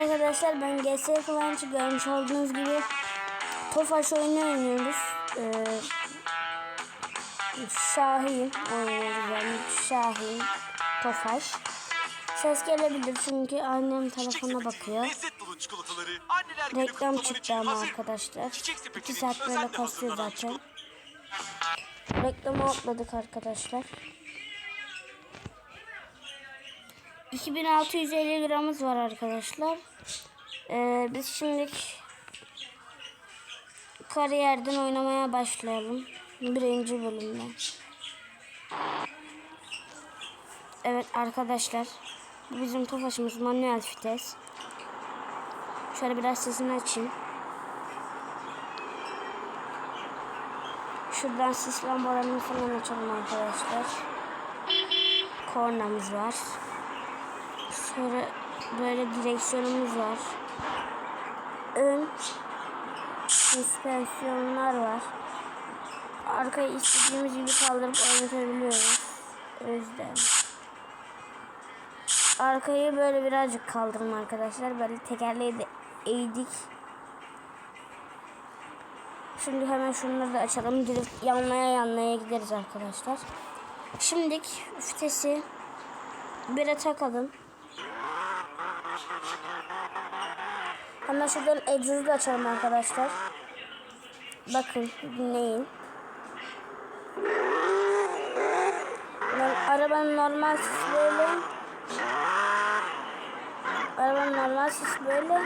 Arkadaşlar ben GS Kıvanç'ı görmüş olduğunuz gibi Tofaş oyunu oynuyoruz. Ee, Şahin oynuyoruz yani Şahin Tofaş. Ses gelebilir çünkü annem telefona bakıyor. Reklam çıktı ama arkadaşlar. Çiçek 2 sepetinin saat böyle kasıyor zaten. Reklamı atladık arkadaşlar. 2650 liramız var arkadaşlar. Ee, biz şimdi kariyerden oynamaya başlayalım. Birinci bölümden. Evet arkadaşlar. Bu bizim tofaşımız manuel vites. Şöyle biraz sesini açayım. Şuradan sis lambalarını falan açalım arkadaşlar. Kornamız var. Sonra böyle direksiyonumuz var. Ön süspansiyonlar var. Arkayı istediğimiz gibi kaldırıp oynatabiliyoruz. O. Arkayı böyle birazcık kaldırın arkadaşlar. Böyle tekerleği de eğdik. Şimdi hemen şunları da açalım. Direkt yanlaya yanlaya gideriz arkadaşlar. Şimdilik vitesi bire takalım. Hemen şuradan egzozu da açalım arkadaşlar. Bakın dinleyin. Arabanın normal sesi böyle. Arabanın normal sesi böyle.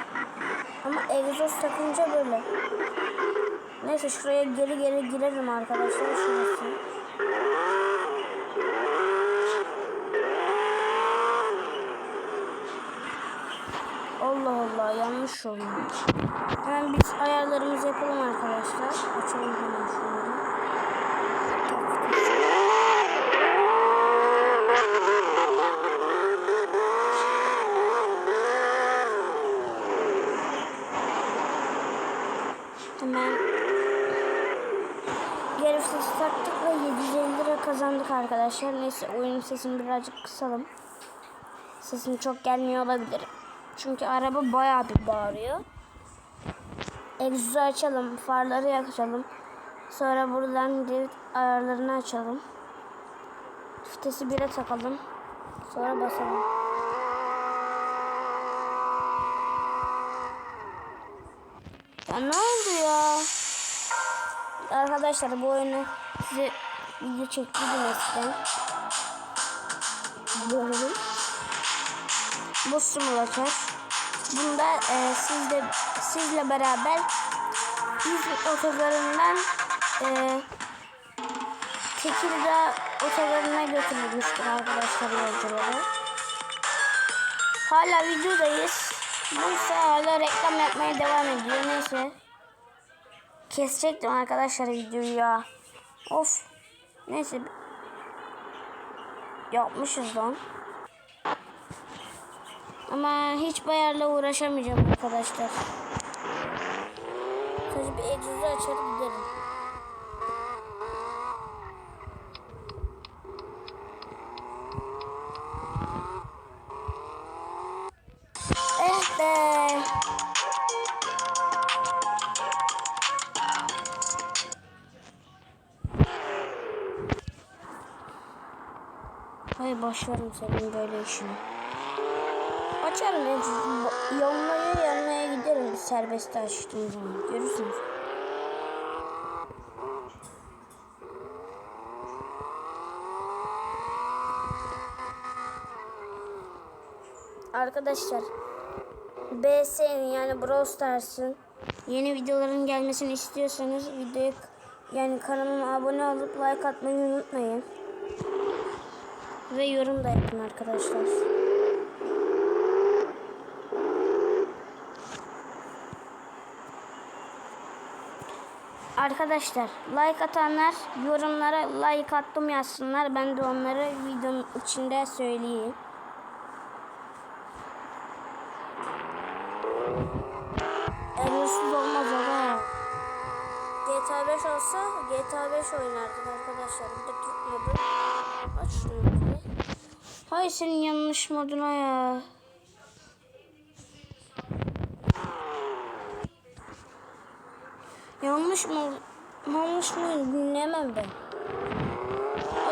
Ama egzoz takınca böyle. Neyse şuraya geri geri girelim arkadaşlar. Şurası. Allah Allah yanlış olmuş. Hemen biz ayarlarımızı yapalım arkadaşlar. Açalım hemen şunları. Hemen geri sesi taktık ve 750 lira kazandık arkadaşlar. Neyse oyunun sesini birazcık kısalım. Sesim çok gelmiyor olabilir. Çünkü araba bayağı bir bağırıyor. Egzozu açalım, farları yakalım. Sonra buradan direkt ayarlarını açalım. Vitesi 1'e takalım. Sonra basalım. Ya ne oldu ya? Arkadaşlar bu oyunu size video çektiydim eskiden. Bu simülatör. Bunda e, sizle sizle beraber İzmir otogarından e, Tekirdağ otogarına götürülmüştür arkadaşlar yolcuları. Hala videodayız. Bu ise hala reklam yapmaya devam ediyor. Neyse. Kesecektim arkadaşlar videoyu ya. Of. Neyse. Yapmışız lan. Ama hiç bayarla uğraşamayacağım arkadaşlar. Sadece bir egzozu açar giderim. Eh be. Hayır başlarım senin böyle işini. Açarım. Yanmaya yanmaya giderim serbest açtığım zaman. Görürsünüz. Arkadaşlar BS'nin yani Brawl Stars'ın yeni videoların gelmesini istiyorsanız videoya yani kanalıma abone olup like atmayı unutmayın. Ve yorum da yapın arkadaşlar. Arkadaşlar like atanlar yorumlara like attım yazsınlar. Ben de onları videonun içinde söyleyeyim. Elursuz olmaz ama. GTA 5 olsa GTA 5 oynardık arkadaşlar. Bir de Türk modu. Aç şunu bir. Hay senin yanlış moduna ya. Yanlış mı? Yanlış mı? Dinlemem ben.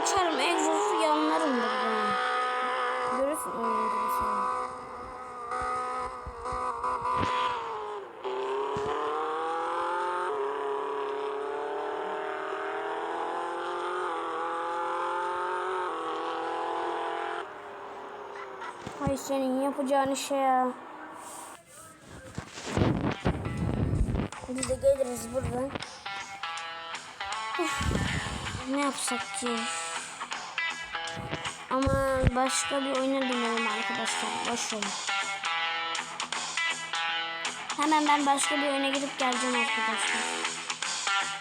Açarım egzozu yanlarım buradan. Görürsün gibi sen. Hay senin yapacağın işe ya. Biz de geliriz buradan. Uf, ne yapsak ki? Ama başka bir oyuna dönelim arkadaşlar. Boş verin. Hemen ben başka bir oyuna gidip geleceğim arkadaşlar.